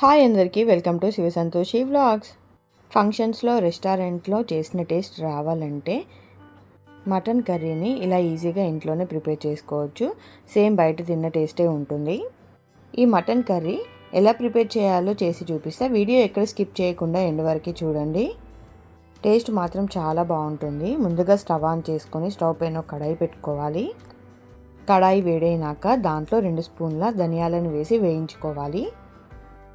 Hi అందరికీ welcome to Shiva Santoshi vlogs. ఫంక్షన్స్లో రెస్టారెంట్లో చేసిన టేస్ట్ రావాలంటే మటన్ కర్రీని ఇలా ఈజీగా ఇంట్లోనే ప్రిపేర్ చేసుకోవచ్చు. సేమ్ బయట తిన్న టేస్టే ఉంటుంది. ఈ మటన్ కర్రీ ఎలా ప్రిపేర్ చేయాలో చేసి చూపిస్తే. వీడియో ఎక్కడ స్కిప్ చేయకుండా ఎండ్ వరకు చూడండి. టేస్ట్ మాత్రం చాలా బాగుంటుంది. ముందుగా స్టవ్ ఆన్ చేసుకొని స్టవ్ పైన కడాయి పెట్టుకోవాలి. కడాయి వేడైనాక దాంట్లో రెండు స్పూన్ల ధనియాలను వేసి వేయించుకోవాలి.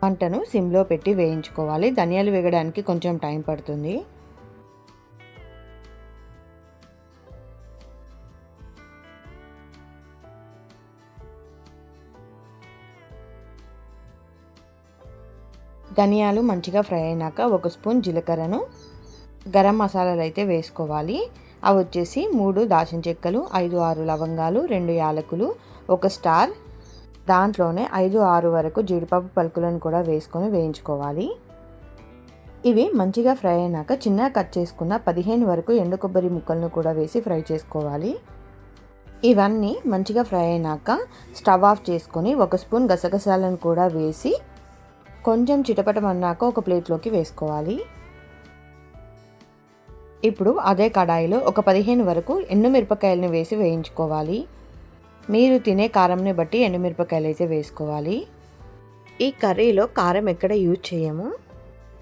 మంటను సిమ్లో పెట్టి వేయించుకోవాలి. ధనియాలు వేగడానికి కొంచెం టైం పడుతుంది. ధనియాలు మంచిగా ఫ్రై అయినాక ఒక స్పూన్ జీలకర్రను గరం మసాలాలు అయితే వేసుకోవాలి. అవి వచ్చేసి మూడు దాచిన చెక్కలు ఐదు ఆరు లవంగాలు రెండు యాలకులు ఒక స్టార్ దాంట్లోనే ఐదు ఆరు వరకు జీడిపప్పు పలుకులను కూడా వేసుకొని వేయించుకోవాలి. ఇవి మంచిగా ఫ్రై అయినాక చిన్న కట్ చేసుకున్న పదిహేను వరకు ఎండు కొబ్బరి ముక్కలను కూడా వేసి ఫ్రై చేసుకోవాలి. ఇవన్నీ మంచిగా ఫ్రై అయినాక స్టవ్ ఆఫ్ చేసుకొని ఒక స్పూన్ గసగసాలను కూడా వేసి కొంచెం చిటపటమన్నాక ఒక ప్లేట్లోకి వేసుకోవాలి. ఇప్పుడు అదే కడాయిలో ఒక పదిహేను వరకు ఎండు మిరపకాయలను వేసి వేయించుకోవాలి. మీరు తినే కారంని బట్టి ఎండుమిరపకాయలు అయితే వేసుకోవాలి. ఈ కర్రీలో కారం ఎక్కడ యూజ్ చేయము?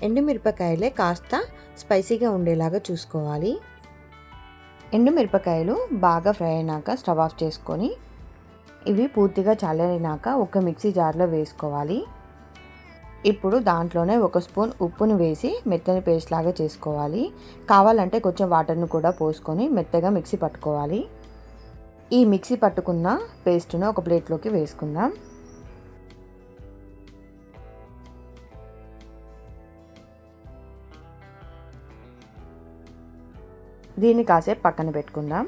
ఎండుమిరపకాయలే కాస్త స్పైసీగా ఉండేలాగా చూసుకోవాలి. ఎండుమిరపకాయలు బాగా ఫ్రై అయినాక స్టవ్ ఆఫ్ చేసుకొని ఇవి పూర్తిగా చల్లరినాక ఒక మిక్సీ జార్లో వేసుకోవాలి. ఇప్పుడు దాంట్లోనే ఒక స్పూన్ ఉప్పును వేసి మెత్తని పేస్ట్ లాగా చేసుకోవాలి. కావాలంటే కొంచెం వాటర్ను కూడా పోసుకొని మెత్తగా మిక్సీ పట్టుకోవాలి. ఈ మిక్సీ పట్టుకున్న పేస్ట్ను ఒక ప్లేట్లోకి వేసుకుందాం. దీన్ని కాసేపు పక్కన పెట్టుకుందాం.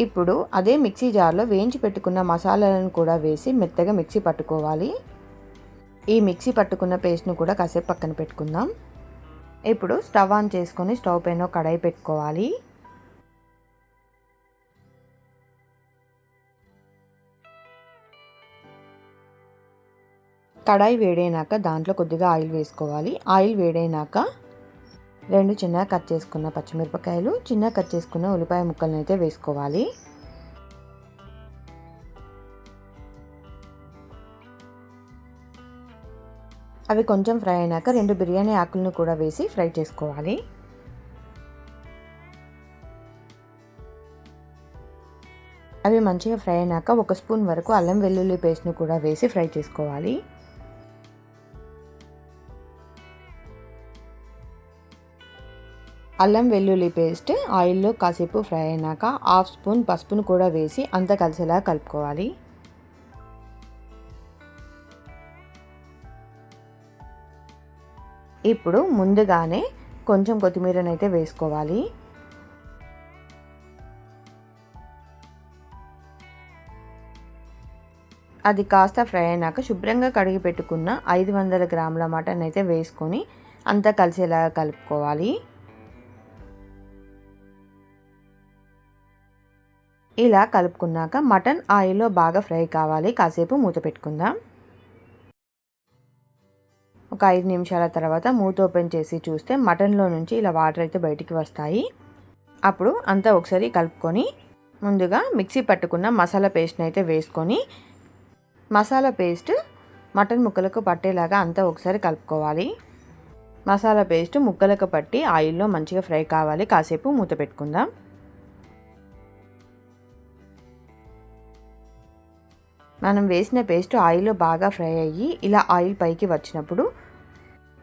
ఇప్పుడు అదే మిక్సీ జార్లో వేయించి పెట్టుకున్న మసాలాలను కూడా వేసి మెత్తగా మిక్సీ పట్టుకోవాలి. ఈ మిక్సీ పట్టుకున్న పేస్ట్ను కూడా కాసేపు పక్కన పెట్టుకుందాం. ఇప్పుడు స్టవ్ ఆన్ చేసుకొని స్టవ్ పైన కడాయి పెట్టుకోవాలి. కడాయి వేడైనాక దాంట్లో కొద్దిగా ఆయిల్ వేసుకోవాలి. ఆయిల్ వేడైనాక రెండు చిన్న కట్ చేసుకున్న పచ్చిమిరపకాయలు చిన్న కట్ చేసుకున్న ఉల్లిపాయ ముక్కలను అయితే వేసుకోవాలి. అవి కొంచెం ఫ్రై అయినాక రెండు బిర్యానీ ఆకులను కూడా వేసి ఫ్రై చేసుకోవాలి. అవి మంచిగా ఫ్రై అయినాక ఒక స్పూన్ వరకు అల్లం వెల్లుల్లి పేస్ట్ను కూడా వేసి ఫ్రై చేసుకోవాలి. అల్లం వెల్లుల్లి పేస్ట్ ఆయిల్లో కాసేపు ఫ్రై అయినాక హాఫ్ స్పూన్ పసుపును కూడా వేసి అంతా కలిసేలా కలుపుకోవాలి. ఇప్పుడు ముందుగానే కొంచెం కొత్తిమీరనైతే వేసుకోవాలి. అది కాస్త ఫ్రై అయినాక శుభ్రంగా కడిగి పెట్టుకున్న ఐదు వందల గ్రాముల మటన్ అయితే వేసుకొని అంతా కలిసేలా కలుపుకోవాలి. ఇలా కలుపుకున్నాక మటన్ ఆయిల్లో బాగా ఫ్రై కావాలి. కాసేపు మూత పెట్టుకుందాం. ఒక ఐదు నిమిషాల తర్వాత మూత ఓపెన్ చేసి చూస్తే మటన్లో నుంచి ఇలా వాటర్ అయితే బయటికి వస్తాయి. అప్పుడు అంతా ఒకసారి కలుపుకొని ముందుగా మిక్సీ పట్టుకున్న మసాలా పేస్ట్ని అయితే వేసుకొని మసాలా పేస్ట్ మటన్ ముక్కలకు పట్టేలాగా అంతా ఒకసారి కలుపుకోవాలి. మసాలా పేస్ట్ ముక్కలకు పట్టి ఆయిల్లో మంచిగా ఫ్రై కావాలి. కాసేపు మూత పెట్టుకుందాం. మనం వేసిన పేస్ట్ ఆయిల్లో బాగా ఫ్రై అయ్యి ఇలా ఆయిల్ పైకి వచ్చినప్పుడు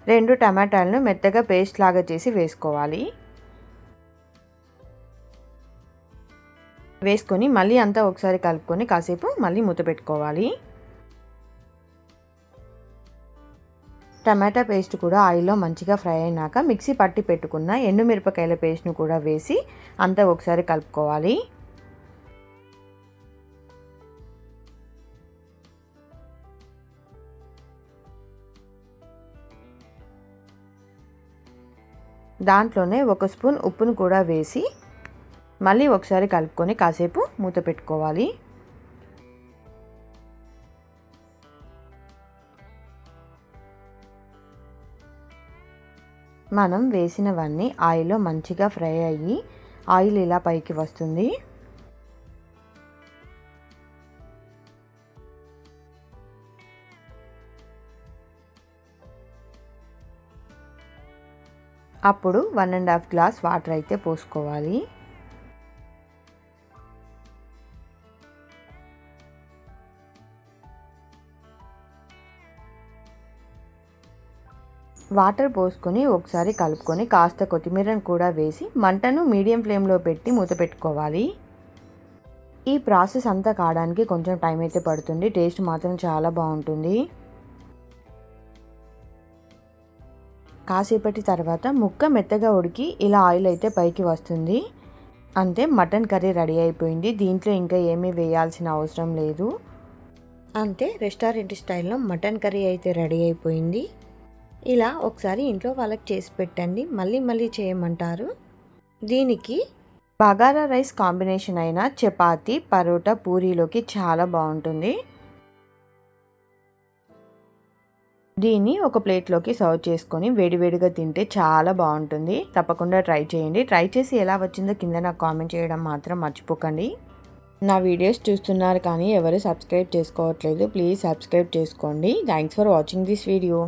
రెండు టమాటాలను మెత్తగా పేస్ట్ లాగా చేసి వేసుకోవాలి. వేసుకొని మళ్ళీ అంతా ఒకసారి కలుపుకొని కాసేపు మళ్ళీ మూత పెట్టుకోవాలి. టమాటా పేస్ట్ కూడా ఆయిల్లో మంచిగా ఫ్రై అయినాక మిక్సీ పట్టి పెట్టుకున్న ఎండుమిరపకాయల పేస్ట్ను కూడా వేసి అంతా ఒకసారి కలుపుకోవాలి. దాంట్లోనే ఒక స్పూన్ ఉప్పును కూడా వేసి మళ్ళీ ఒకసారి కలుపుకొని కాసేపు మూత పెట్టుకోవాలి. మనం వేసినవన్నీ ఆయిల్లో మంచిగా ఫ్రై అయ్యి ఆయిల్ ఇలా పైకి వస్తుంది. అప్పుడు one and half glass water అయితే పోసుకోవాలి. వాటర్ పోసుకొని ఒకసారి కలుపుకొని కాస్త కొత్తిమీరను కూడా వేసి మంటను మీడియం ఫ్లేమ్లో పెట్టి మూత పెట్టుకోవాలి. ఈ ప్రాసెస్ అంతా కావడానికి కొంచెం టైం అయితే పడుతుంది. టేస్ట్ మాత్రం చాలా బాగుంటుంది. కాసేపటి తర్వాత ముక్క మెత్తగా ఉడికి ఇలా ఆయిల్ అయితే పైకి వస్తుంది. అంతే మటన్ కర్రీ రెడీ అయిపోయింది. దీంట్లో ఇంకా ఏమీ వేయాల్సిన అవసరం లేదు. అంతే రెస్టారెంట్ స్టైల్లో మటన్ కర్రీ అయితే రెడీ అయిపోయింది. ఇలా ఒకసారి ఇంట్లో వాళ్ళకి చేసి పెట్టండి. మళ్ళీ మళ్ళీ చేయమంటారు. దీనికి బగారా రైస్ కాంబినేషన్ అయిన చపాతి పరోటా పూరీలోకి చాలా బాగుంటుంది. దీన్ని ఒక ప్లేట్లోకి సర్వ్ చేసుకొని వేడివేడిగా తింటే చాలా బాగుంటుంది. తప్పకుండా ట్రై చేయండి. ట్రై చేసి ఎలా వచ్చిందో కింద నాకు కామెంట్ చేయడం మాత్రం మర్చిపోకండి. నా వీడియోస్ చూస్తున్నారు కానీ ఎవరు సబ్స్క్రైబ్ చేసుకోవట్లేదు ప్లీజ్ సబ్స్క్రైబ్ చేసుకోండి. Thanks for watching this video.